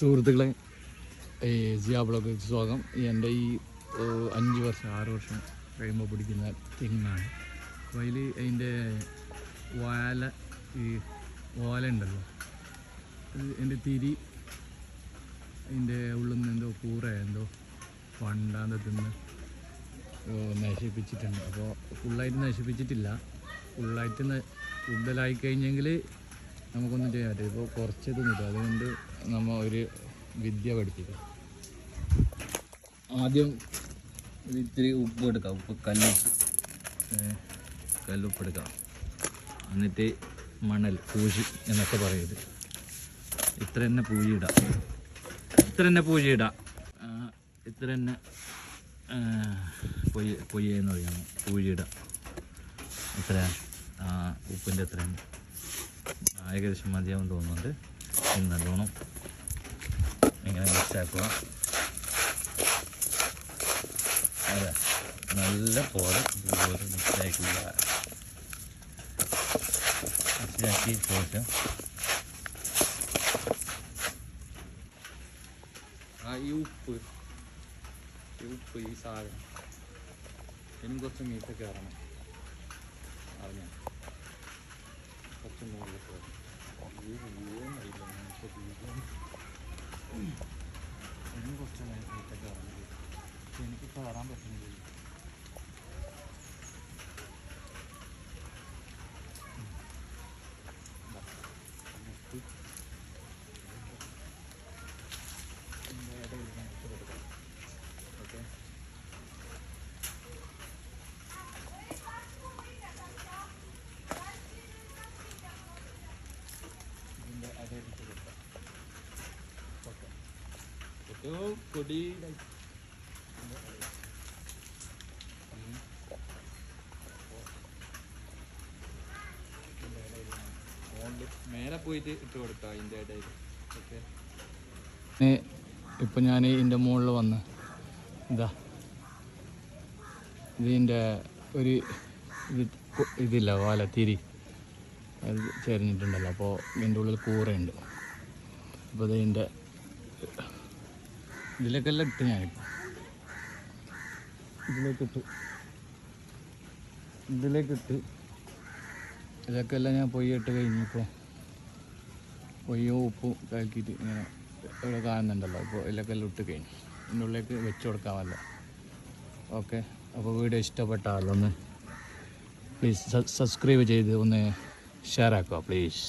സുഹൃത്തുക്കളെ ഈ ജിയാ ബ്ലോഗിലേക്ക് സ്വാഗതം. എന്റെ ഈ അഞ്ച് വർഷം ആറ് വർഷം കഴിയുമ്പോൾ പിടിക്കുന്ന തെങ്ങാണ് അപ്പോൾ അതിൽ അതിന്റെ വാല ഈ ഓല ഉണ്ടല്ലോ എന്റെ തിരി അതിന്റെ ഉള്ളിൽ നിന്ന് എന്തോ കൂറ എന്തോ പണ്ടാന്ന് തിന്ന് നശിപ്പിച്ചിട്ടുണ്ട്. അപ്പോൾ ഫുള്ളായിട്ട് നശിപ്പിച്ചിട്ടില്ല. ഫുള്ളായിട്ട് കൂടുതലായി കഴിഞ്ഞെങ്കിൽ നമുക്കൊന്നും ചെയ്യാൻ പറ്റില്ല. ഇപ്പോൾ കുറച്ച് തിന്നിട്ട് അതുകൊണ്ട് നമ്മൾ ഒരു വിദ്യ പഠിപ്പിക്കും. ആദ്യം ഇത് ഇത്തിരി ഉപ്പ് എടുക്കാം. ഉപ്പ് കല്ലുപ്പ് കല്ലുപ്പ് എടുക്കാം എന്നിട്ട് മണൽ പൂശി എന്നൊക്കെ പറയുന്നത് ഇത്ര തന്നെ പൂജിയിടാം ഇത്ര തന്നെ പൂജിയിടാം ആ, ഇത്ര തന്നെ പൊയ്യ പൊയ്യെന്ന് പറയാം. പൂജിയിടാം ഇത്ര ഉപ്പിന്റെ എത്രയാണ് ഏകദേശം മതിയാവും തോന്നുന്നുണ്ട്. ഇത് നല്ലോണം ഇങ്ങനെ മിക്സ് ആക്കുക. അതെ നല്ല പോലെ ഇതുപോലെ മിക്സാക്കുക മിക്സാക്കിയ ശേഷം ആ ഈ ഉപ്പ്. ഈ ഉപ്പ് ഈ സാധനം. ഇനി കുറച്ച് മീറ്റ് കയറണം അറിഞ്ഞ? കുറച്ച് മുകളിൽ കയറണം കുറച്ച് കയറണം പക്ഷെ എനിക്ക് കയറാൻ പറ്റുന്നില്ല ഉപ്പ് ഇതിന്റെ ഇടയിൽ ഇങ്ങനെ ഇട്ട് കൊടുക്കണം ഓക്കെ ഇതിന്റെ ഇടയിൽ ഇട്ട് കൊടുക്കാം ഓക്കെ ഏറ്റവും കൊടി. മേലെ ഇപ്പം ഞാൻ ഇതിന്റെ മുകളിൽ വന്ന് ഇതാ. ഇതിന്റെ ഒരു ഇത് ഇതില്ല വാല തിരി. അത് ചെരിഞ്ഞിട്ടുണ്ടല്ലോ. അപ്പോൾ ഇതിന്റെ ഉള്ളിൽ കൂറയുണ്ട്. അപ്പോൾ ഇതിന്റെ ഇതിലൊക്കെ എല്ലാം ഇട്ട് ഞാനിപ്പോൾ ഇതിലേക്ക് ഇതിലേക്കിട്ട് ഇതിലേക്ക് ഇട്ട് ഇതൊക്കെ എല്ലാം ഞാൻ പൊയ്യിട്ട് കഴിഞ്ഞപ്പോൾ പൊയ്യോ ഉപ്പും കലക്കിയിട്ട് ഇങ്ങനെ ഇവിടെ കാണുന്നുണ്ടല്ലോ. അപ്പോൾ ഇതിലൊക്കെ എല്ലാം ഇട്ട് കഴിഞ്ഞു. ഇതിന്റെ ഉള്ളിലേക്ക് വെച്ച് കൊടുക്കാമല്ലോ ഓക്കെ. അപ്പോൾ വീഡിയോ ഇഷ്ടപ്പെട്ട ആളൊന്ന് പ്ലീസ് സബ്സ്ക്രൈബ് ചെയ്ത് ഒന്ന് ഷെയർ ആക്കുക പ്ലീസ്.